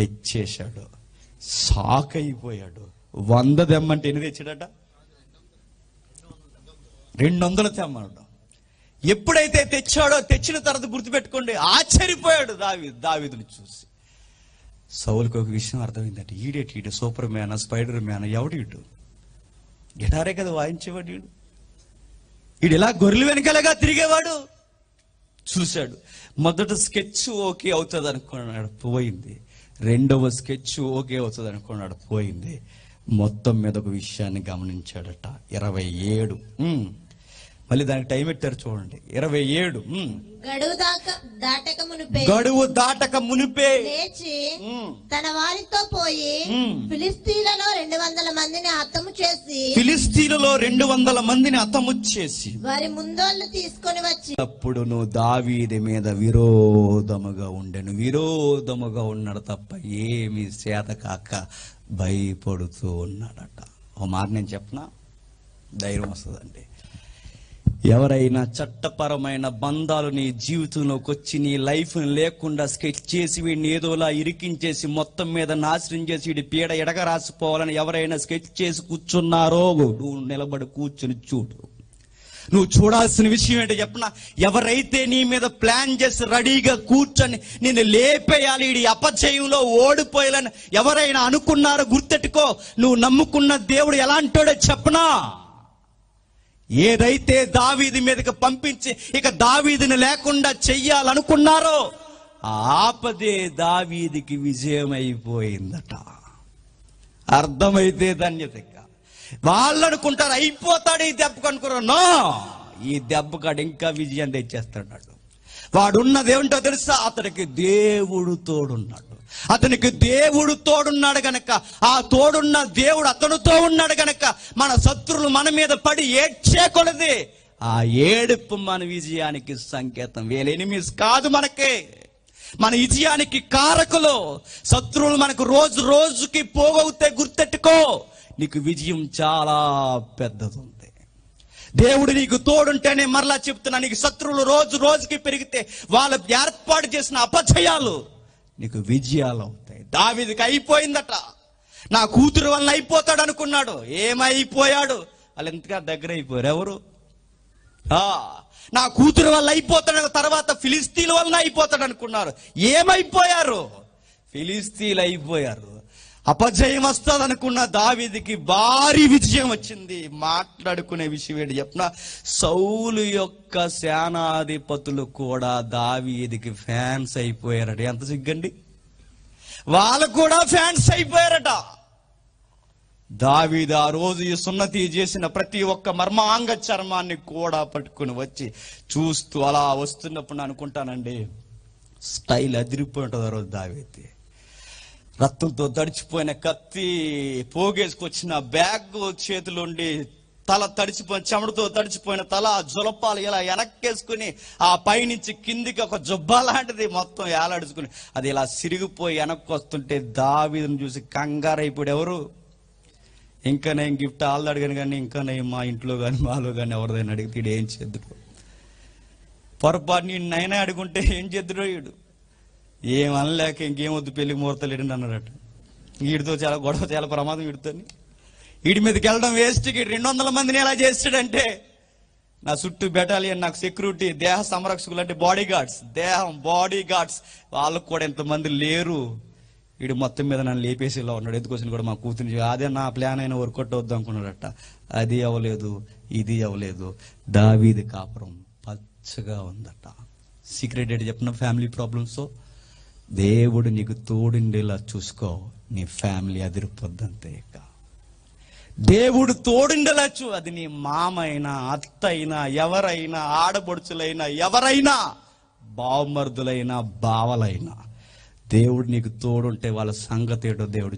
తెచ్చేశాడు. Shock అయిపోయాడు వంద తెమ్మంటే ఎన్ని తెచ్చాడట? రెండు వందలు తెమ్మన్నాడు. ఎప్పుడైతే తెచ్చాడో తెచ్చిన తర్వాత గుర్తుపెట్టుకోండి ఆశ్చర్యపోయాడు దావి దావిదుని చూసి. సౌలుకి ఒక విషయం అర్థమైందంటే ఈడేటి ఈడు సూపర్ మ్యాన్ స్పైడర్ మ్యాన్ ఎవడు ఇటు గిటారే కదా వాయించేవాడు ఈడు? ఈడు ఇలా గొర్రెలు వెనకాలగా తిరిగేవాడు? చూశాడు. మొదట స్కెచ్ ఓకే అవుతుంది అనుకున్నాడు పోయింది. రెండవ స్కెచ్ ఓకే అవుతుంది అనుకున్నాడు పోయింది. మొత్తం మీద ఒక విషయాన్ని గమనించాడట. ఇరవై ఏడు. మళ్ళీ దానికి టైం పెట్టారు చూడండి. ఇరవై ఏడు. గడువు దాటక మునిపే. గడువు దాటక మునిపే. లేచి ఉమ్. తన వారితో పోయి. ఫిలిస్తీన్లలో రెండు వందల మందిని హతము చేసి ఫిలిస్తీన్లలో రెండు వందల మందిని అతముచ్చేసి వారి ముందోళ్ళు తీసుకొని వచ్చి అప్పుడు నువ్వు దావీది మీద విరోధముగా ఉండెను. విరోధముగా ఉన్నాడు తప్ప ఏమి చేత కాక భయపడుతూ ఉన్నాడట. ఒక మాట నేను చెప్పనా? ధైర్యం వస్తుందండి. ఎవరైనా చట్టపరమైన బంధాలు నీ జీవితంలోకి వచ్చి నీ లైఫ్ లేకుండా స్కెచ్ చేసి వీడిని ఏదోలా ఇరికించేసి మొత్తం మీద నాశనం చేసి వీడి పీడ ఎడగ రాసిపోవాలని ఎవరైనా స్కెచ్ చేసి కూర్చున్నారో నువ్వు నిలబడి కూర్చుని చూడు. నువ్వు చూడాల్సిన విషయం ఏంటో చెప్పనా? ఎవరైతే నీ మీద ప్లాన్ చేసి రెడీగా కూర్చొని నేను లేపేయాలి ఈ అపచయంలో ఓడిపోయాలని ఎవరైనా అనుకున్నారో గుర్తెట్టుకో. నువ్వు నమ్ముకున్న దేవుడు ఎలాంటోడో చెప్పనా? ఏదైతే దావీది మీదకి పంపించి ఇక దావీదిని లేకుండా చెయ్యాలనుకున్నారో ఆపదే దావీదికి విజయం అయిపోయిందట అర్థమైతే ధన్యత వాళ్ళు అనుకుంటారు అయిపోతాడు ఈ దెబ్బకు అనుకున్నారు ఈ దెబ్బకాడు ఇంకా విజయం తెచ్చేస్తాడు వాడున్నది ఏమిటో తెలుసా? అతనికి దేవుడు తోడున్నాడు. అతనికి దేవుడు తోడున్నాడు గనక ఆ తోడున్న దేవుడు అతనితో ఉన్నాడు గనక మన శత్రులు మన మీద పడి ఏడ్చే కొలది ఆ ఏడుపు మన విజయానికి సంకేతం. వేలెనిమిస్ కాదు మనకి. మన విజయానికి కారకులు. శత్రువులు మనకు రోజు రోజుకి పోగవుతే గుర్తెట్టుకో నీకు విజయం చాలా పెద్దది ఉంది దేవుడు నీకు తోడుంటేనే మరలా చెప్తున్నా నీకు శత్రువులు రోజు రోజుకి పెరిగితే వాళ్ళు ఏర్పాటు చేసిన అపచయాలు నీకు విజయాలు అవుతాయి. దావిదికి అయిపోయిందట. నా కూతురు వల్ల అయిపోతాడు అనుకున్నాడు. ఏమైపోయాడు? వాళ్ళు ఎంతగా దగ్గర అయిపోయారు ఎవరు? ఆ, నా కూతురు వల్ల అయిపోతాడు తర్వాత ఫిలిస్తీన్ వలన అయిపోతాడు అనుకున్నారు. ఏమైపోయారు? ఫిలిస్తీన్లు అయిపోయారు. అపజయం వస్తుంది అనుకున్న దావీదికి భారీ విజయం వచ్చింది. మాట్లాడుకునే విషయం ఏంటి చెప్పిన? సౌలు యొక్క సేనాధిపతులు కూడా దావీదికి ఫ్యాన్స్ అయిపోయారట. ఎంత సిగ్గండి? వాళ్ళు కూడా ఫ్యాన్స్ అయిపోయారట. దావీదు ఆ రోజు ఈ సున్నతి చేసిన ప్రతి ఒక్క మర్మాంగ చర్మాన్ని కూడా పట్టుకుని వచ్చి చూస్తూ అలా వస్తున్నప్పుడు నేను అనుకుంటానండి స్టైల్ అదిరిపోయి ఉంటుంది ఆ రోజు దావీది రక్తంతో తడిచిపోయిన కత్తి పోగేసుకొచ్చిన బ్యాగ్ చేతిలోండి తల తడిచిపోయిన చెమటతో తడిచిపోయిన తల జులపాలు ఇలా వెనక్కేసుకుని ఆ పైనుంచి కిందికి ఒక జుబ్బా లాంటిది మొత్తం ఏలాడుచుకుని అది ఇలా సిరిగిపోయి వెనక్కి వస్తుంటే దావీదుని చూసి కంగారైపోయాడు. ఎవరు? ఇంకా నేను గిఫ్ట్ వాళ్ళు అడిగాను కానీ ఇంకా నేను మా ఇంట్లో కానీ మాలో కానీ ఎవరిదైనా అడిగితే ఏం చేద్దుడు పొరపాటు నేను నైనా అడుగుంటే ఏం చేద్దుడో ఏమనలేక ఇంకేమొద్దు పెళ్ళి ముహూర్తాలు ఎడండి అన్నాడట. వీడితో చాలా గొడవ చాలా ప్రమాదం వీడితోని వీడి మీదకి వెళ్ళడం వేస్ట్ రెండు వందల మందిని ఎలా చేస్తాడంటే నా చుట్టూ బెటాలియన్ నాకు సెక్యూరిటీ దేహ సంరక్షకులు అంటే బాడీ గార్డ్స్ దేహం బాడీ గార్డ్స్ వాళ్ళకు కూడా ఎంతమంది లేరు. వీడు మొత్తం మీద నన్ను లేపేసేలా ఉన్నాడు. ఎందుకోసం కూడా మా కూతురు అదే నా ప్లాన్ అయినా వర్కౌట్ అవుద్దాం అనుకున్నాడట. అది అవ్వలేదు ఇది అవ్వలేదు. దావీది కాపురం పచ్చగా ఉందట. సీక్రెట్ ఏంటి చెప్పిన ఫ్యామిలీ ప్రాబ్లమ్స్ దేవుడు నీకు తోడుండేలా చూసుకో నీ ఫ్యామిలీ అదిరిపోద్దంతే ఇక. దేవుడు తోడుండేలా చూ అది నీ మామైనా అత్త అయినా ఎవరైనా ఆడబడుచులైనా ఎవరైనా బావమరుదులైనా బావలైనా. దేవుడు నీకు తోడుంటే వాళ్ళ సంగతి ఏంటో దేవుడు